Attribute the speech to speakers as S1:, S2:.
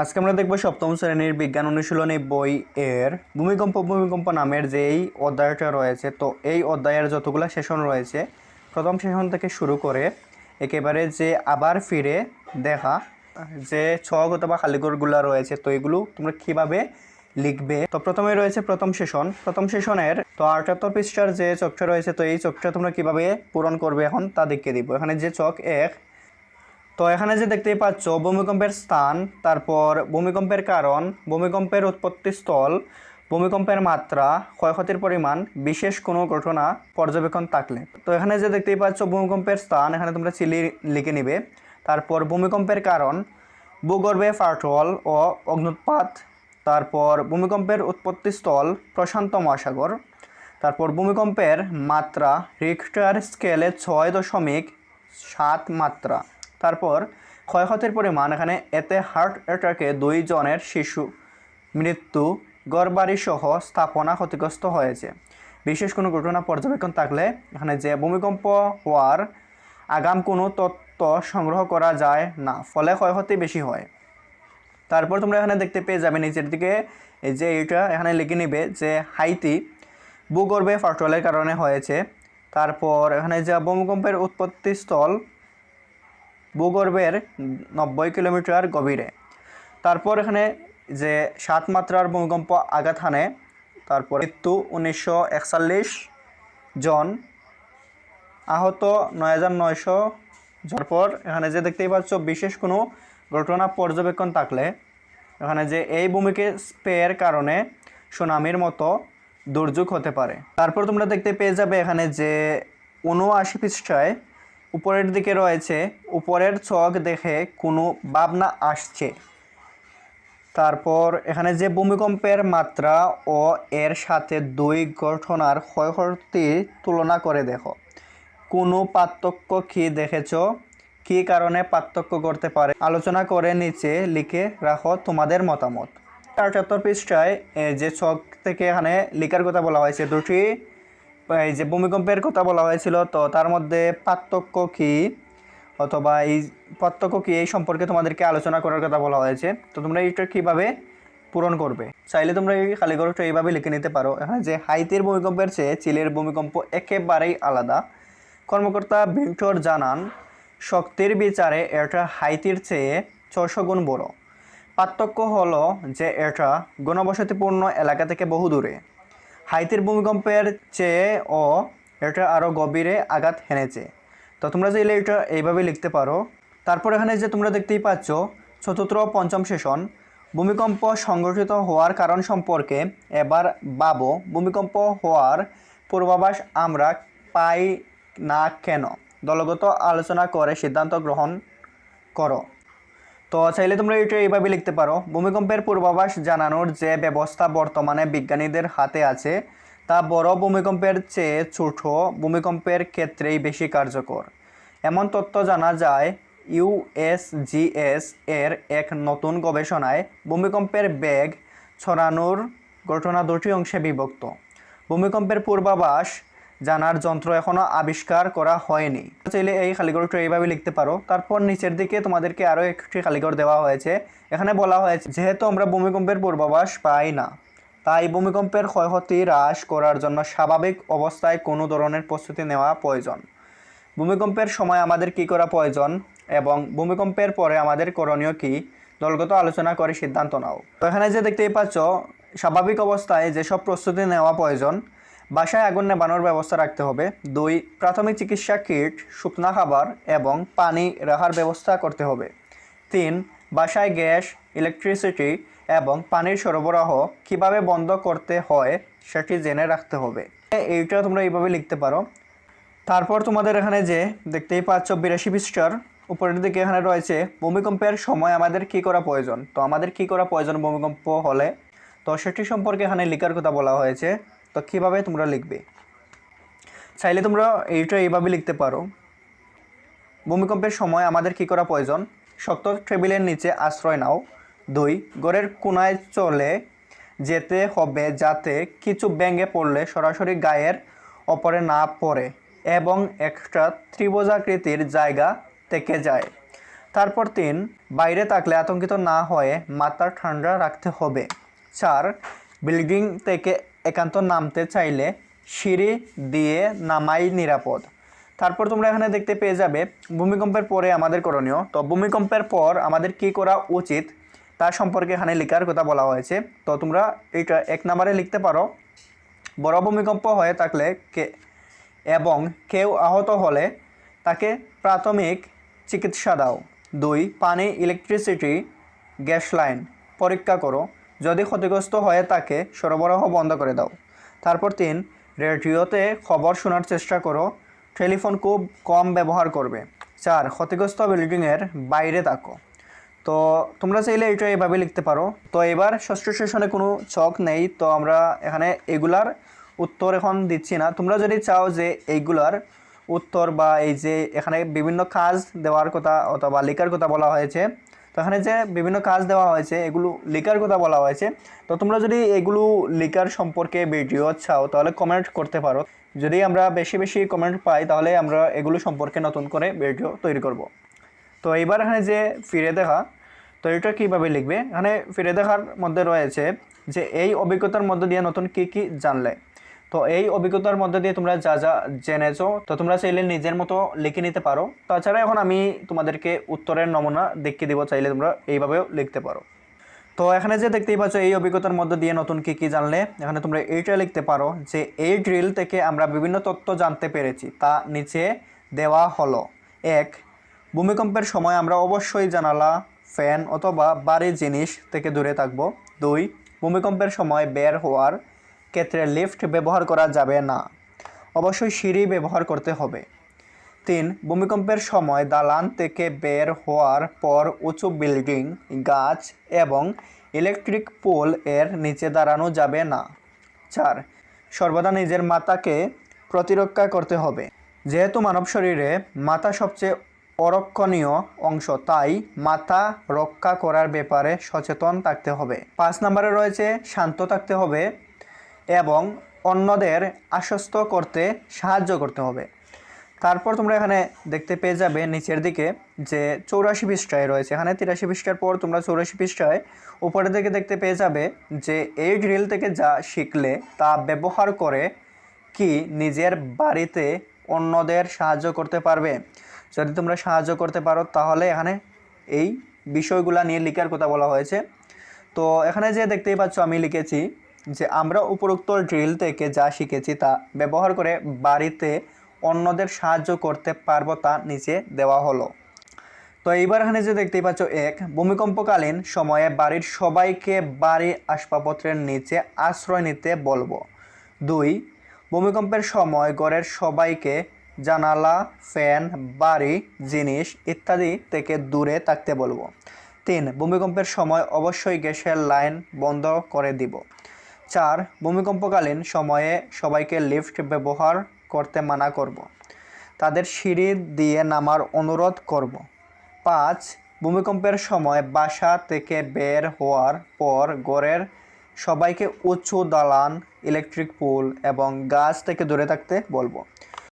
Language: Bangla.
S1: আজকে আমরা দেখব সপ্তম শ্রেণির বিজ্ঞান অনুশীলনী বই এর ভূমিকম্প ভূমিকম্প নামের যে এই অধ্যায়টা রয়েছে। তো এই অধ্যায়ের যতগুলো সেশন রয়েছে, প্রথম সেশন থেকে শুরু করে একেবারে যে আবার ফিরে দেখা, যে ছক অথবা খালিগড়গুলো রয়েছে, তো এগুলো তোমরা কীভাবে লিখবে? তো প্রথমে রয়েছে প্রথম সেশন। প্রথম সেশনের তো আটাত্তর পৃষ্ঠার যে চকটা রয়েছে, তো এই চকটা তোমরা কীভাবে পূরণ করবে এখন তা দেখিয়ে দিব। এখানে যে চক এক তো এখানে যে দেখতেই পাচ্ছ, ভূমিকম্পের স্থান, তারপর ভূমিকম্পের কারণ, ভূমিকম্পের উৎপত্তি স্থল, ভূমিকম্পের মাত্রা, ক্ষয়ক্ষতির পরিমাণ, বিশেষ কোনো ঘটনা পর্যবেক্ষণ থাকলে। তো এখানে যে দেখতেই পাচ্ছ, ভূমিকম্পের স্থান, এখানে তোমরা চিলি লিখে নিবে। তারপর ভূমিকম্পের কারণ, ভূগর্ভে ফাটল ও অগ্নুৎপাত তারপর ভূমিকম্পের উৎপত্তি স্থল, প্রশান্ত মহাসাগর। তারপর ভূমিকম্পের মাত্রা রিক্টার স্কেলে ছয় দশমিক সাত মাত্রা। তারপর ক্ষয়ক্ষতির পরিমাণ এখানে এতে হার্ট অ্যাটাকে দুই জনের শিশু, মৃত্যু গড়বাড়ি সহ স্থাপনা ক্ষতিগ্রস্ত হয়েছে। বিশেষ কোনো ঘটনা পর্যবেক্ষণ থাকলে এখানে যে ভূমিকম্প হওয়ার আগাম কোনো তথ্য সংগ্রহ করা যায় না, ফলে ক্ষয়ক্ষতি বেশি হয়। তারপর তোমরা এখানে দেখতে পেয়ে যাবে নিচের দিকে, এই যে এটা এখানে লিখে নিবে যে হাইতি ভূগর্ভে ফাটলের কারণে হয়েছে। তারপর এখানে যে ভূমিকম্পের উৎপত্তি স্থল ভূগর্ভের নব্বই কিলোমিটার গভীরে। তারপর এখানে যে সাত মাত্রার ভূমিকম্প আঘাত হানে, তারপর মৃত্যু উনিশশো একচল্লিশ জন, আহত নয় হাজার নয়শো তারপর এখানে যে দেখতেই পাচ্ছ, বিশেষ কোনো ঘটনা পর্যবেক্ষণ থাকলে এখানে যে এই ভূমিকে স্পের কারণে সুনামির মতো দুর্যোগ হতে পারে। তারপর তোমরা দেখতে পেয়ে যাবে এখানে যে উনআশি পৃষ্ঠায় উপরের দিকে রয়েছে, উপরের চোখ দেখে কোনো ভাবনা আসছে। তারপর এখানে যে ভূমিকম্পের মাত্রা ও এর সাথে দুই ঘটনার ক্ষয়ক্ষতি তুলনা করে দেখো। কোনো পার্থক্য কি দেখেছ? কী কারণে পার্থক্য করতে পারে? আলোচনা করে নিচে লিখে রাখো তোমাদের মতামত। চার চত্বর পৃষ্ঠায় যে ছক থেকে এখানে লিখার কথা বলা হয়েছে, দুটি এই যে ভূমিকম্পের কথা বলা হয়েছিল, তো তার মধ্যে পার্থক্য কি? অথবা এই পার্থক্য কি? এই সম্পর্কে তোমাদেরকে আলোচনা করার কথা বলা হয়েছে। তো তোমরা এইটা কীভাবে পূরণ করবে? চাইলে তোমরা এই খালিগড়টা এইভাবে লিখে নিতে পারো। এখানে যে হাইতির ভূমিকম্পের চেয়ে চিলের ভূমিকম্প একেবারেই আলাদা। কর্মকর্তা ভিক্টর জানান, শক্তির বিচারে এটা হাইতির চেয়ে ছশো গুণ বড়। পার্থক্য হলো যে এটা ঘনবসতিপূর্ণ এলাকা থেকে বহু দূরে হাইতির ভূমিকম্পের চেয়ে ও এটা আরও গভীরে আঘাত হেনেছে। তো তোমরা চাইলে এটা এইভাবে লিখতে পারো, তারপর এখানে যে তোমরা দেখতেই পাচ্ছ, চতুর্থ পঞ্চম সেশন, ভূমিকম্প সংঘটিত হওয়ার কারণ সম্পর্কে এবার ভাবো, ভূমিকম্প হওয়ার পূর্বাভাস আমরা পাই না কেন? দলগত আলোচনা করে সিদ্ধান্ত গ্রহণ করো। তো চাইলে তোমরা এটা এইভাবে লিখতে পারো। ভূমিকম্পের পূর্বাভাস জানানোর যে ব্যবস্থা বর্তমানে বিজ্ঞানীদের হাতে আছে, তা বড় ভূমিকম্পের চেয়ে ছোট ভূমিকম্পের ক্ষেত্রেই বেশি কার্যকর। এমন তথ্য জানা যায় ইউএসজিএস এর এক নতুন গবেষণায় ভূমিকম্পের বেগ ছড়ানোর ঘটনা দুটি অংশে বিভক্ত। ভূমিকম্পের পূর্বাভাস জানার যন্ত্র এখনও আবিষ্কার করা হয়নি। চাইলে এই খালিগড়টা এইভাবে লিখতে পারো। তারপর নিচের দিকে তোমাদেরকে আরও একটি খালিগড় দেওয়া হয়েছে। এখানে বলা হয়েছে, যেহেতু আমরা ভূমিকম্পের পূর্বাভাস পাই না, তাই ভূমিকম্পের ক্ষয়ক্ষতি হ্রাস করার জন্য স্বাভাবিক অবস্থায় কোনো ধরনের প্রস্তুতি নেওয়া প্রয়োজন। ভূমিকম্পের সময় আমাদের কি করা প্রয়োজন এবং ভূমিকম্পের পরে আমাদের করণীয় কি? দলগত আলোচনা করে সিদ্ধান্ত নাও। তো এখানে যে দেখতেই পাচ্ছ, স্বাভাবিক অবস্থায় যেসব প্রস্তুতি নেওয়া প্রয়োজন বাসায় আগুন নেবানোর ব্যবস্থা রাখতে হবে। দুই, প্রাথমিক চিকিৎসা কিট, শুকনা খাবার এবং পানি রাখার ব্যবস্থা করতে হবে। তিন, বাসায় গ্যাস, ইলেকট্রিসিটি এবং পানির সরবরাহ কীভাবে বন্ধ করতে হয় সেটি জেনে রাখতে হবে। এইটা তোমরা এইভাবে লিখতে পারো। তারপর তোমাদের এখানে যে দেখতেই পাচ্ছ বিরাশি পৃষ্ঠার উপরের দিকে এখানে রয়েছে, ভূমিকম্পের সময় আমাদের কি করা প্রয়োজন? তো আমাদের কি করা প্রয়োজন ভূমিকম্প হলে? তো সেটি সম্পর্কে এখানে লিখার কথা বলা হয়েছে। তো কীভাবে তোমরা লিখবে? চাইলে তোমরা এইটা এইভাবে লিখতে পারো। ভূমিকম্পের সময় আমাদের কি করা প্রয়োজন? শক্ত টেবিলের নিচে আশ্রয় নাও। দুই, ঘরের কোনায় চলে যেতে হবে যাতে কিছু ব্যাঙে পড়লে সরাসরি গায়ের ওপরে না পড়ে এবং একটা ত্রিভুজাকৃতির জায়গা থেকে যায়। তারপর তিন, বাইরে থাকলে আতঙ্কিত না হয়ে মাথা ঠান্ডা রাখতে হবে। চার, বিল্ডিং থেকে একান্ত নামতে চাইলে সিঁড়ি দিয়ে নামাই নিরাপদ। তারপর তোমরা এখানে দেখতে পেয়ে যাবে, ভূমিকম্পের পরে আমাদের করণীয়। তো ভূমিকম্পের পর আমাদের কি করা উচিত, তা সম্পর্কে এখানে লেখার কথা বলা হয়েছে। তো তোমরা এইটা এক নম্বরে লিখতে পারো, বড় ভূমিকম্প হয়ে থাকলে কে এবং কেউ আহত হলে তাকে প্রাথমিক চিকিৎসা দাও। দুই, পানি ইলেকট্রিসিটি গ্যাস লাইন পরীক্ষা করো। যদি ক্ষতিগ্রস্ত হয়ে থাকে, সরবরাহ বন্ধ করে দাও। তারপর তিন, রেডিওতে খবর শোনার চেষ্টা করো। টেলিফোন খুব কম ব্যবহার করবে। চার, ক্ষতিগ্রস্ত বিল্ডিংয়ের বাইরে থাকো। তো তোমরা চাইলে এটা এইভাবে লিখতে পারো। তো এবার ষষ্ঠ সেশনে কোনো চক নেই, তো আমরা এখানে এগুলার উত্তর এখন দিচ্ছি না। তোমরা যদি চাও যে এইগুলার উত্তর বা এই যে এখানে বিভিন্ন কাজ দেওয়ার কথা অথবা লেখার কথা বলা হয়েছে তো এখানে যে বিভিন্ন কাজ দেওয়া হয়েছে, এগুলো লেখার কথা বলা হয়েছে। তো তোমরা যদি এগুলো লেখার সম্পর্কে ভিডিও চাও, তাহলে কমেন্ট করতে পারো। যদি আমরা বেশি বেশি কমেন্ট পাই, তাহলে আমরা এগুলো সম্পর্কে নতুন করে ভিডিও তৈরি করব। তো এইবার এখানে যে ফিরে দেখা, তো এটা কীভাবে লিখবে? এখানে ফিরে দেখার মধ্যে রয়েছে যে, এই অভিজ্ঞতার মধ্যে দিয়ে নতুন কী কী জানলে? তো এই অভিজ্ঞতার মধ্যে দিয়ে তোমরা যা যা জেনেছো, তো তোমরা চাইলে নিজের মতো লিখে নিতে পারো। তাছাড়া এখন আমি তোমাদেরকে উত্তরের নমুনা দেখিয়ে দিব, চাইলে তোমরা এইভাবেও লিখতে পারো। তো এখানে যে দেখতেই পাচ্ছ, এই অভিজ্ঞতার মধ্যে দিয়ে নতুন কি কি জানলে, এখানে তোমরা এইটা লিখতে পারো যে এই ড্রিল থেকে আমরা বিভিন্ন তথ্য জানতে পেরেছি, তা নিচে দেওয়া হলো। এক, ভূমিকম্পের সময় আমরা অবশ্যই জানালা, ফ্যান অথবা বাড়ির জিনিস থেকে দূরে থাকব। দুই, ভূমিকম্পের সময় বের হওয়ার ক্ষেত্রে লিফট ব্যবহার করা যাবে না। অবশ্যই সিঁড়ি ব্যবহার করতে হবে। তিন, ভূমিকম্পের সময় দালান থেকে বের হওয়ার পর উঁচু বিল্ডিং গাছ এবং ইলেকট্রিক পোল এর নিচে দাঁড়ানো যাবে না। চার, সর্বদা নিজের মাথাকে প্রতিরক্ষা করতে হবে। যেহেতু মানব শরীরে মাথা সবচেয়ে অরক্ষণীয় অংশ, তাই মাথা রক্ষা করার ব্যাপারে সচেতন থাকতে হবে। পাঁচ নম্বরে রয়েছে শান্ত থাকতে হবে। এবং অন্যদের আশ্বস্ত করতে সাহায্য করতে হবে। তারপর তোমরা এখানে দেখতে পেয়ে যাবে নিচের দিকে যে চৌরাশি পৃষ্ঠায় রয়েছে। এখানে তিরাশি পৃষ্ঠার পর তোমরা চৌরাশি পৃষ্ঠায় উপরের দিকে দেখতে পেয়ে যাবে যে এই ড্রিল থেকে যা শিখলে তা ব্যবহার করে কি নিজের বাড়িতে অন্যদের সাহায্য করতে পারবে। যদি তোমরা সাহায্য করতে পারো, তাহলে এখানে এই বিষয়গুলা নিয়ে লিখার কথা বলা হয়েছে। তো এখানে যে দেখতেই পাচ্ছ আমি লিখেছি যে আমরা উপরোক্ত ড্রিল থেকে যা শিখেছি তা ব্যবহার করে বাড়িতে অন্যদের সাহায্য করতে পারব তা নিচে দেওয়া হলো। তো এইবার এখানে যে দেখতেই পাচ্ছ, এক, ভূমিকম্পকালীন সময়ে বাড়ির সবাইকে বাড়ি আসবাবপত্রের নিচে আশ্রয় নিতে বলব। দুই, ভূমিকম্পের সময় ঘরের সবাইকে জানালা, ফ্যান, বাড়ি, জিনিস ইত্যাদি থেকে দূরে থাকতে বলব। তিন, ভূমিকম্পের সময় অবশ্যই গ্যাসের লাইন বন্ধ করে দিব। চার, ভূমিকম্পকালীন সময়ে সবাইকে লিফট ব্যবহার করতে মানা করব। তাদের সিঁড়ি দিয়ে নামার অনুরোধ করব। পাঁচ, ভূমিকম্পের সময় বাসা থেকে বের হওয়ার পর গড়ের সবাইকে উঁচু দালান, ইলেকট্রিক পুল এবং গাছ থেকে দূরে থাকতে বলব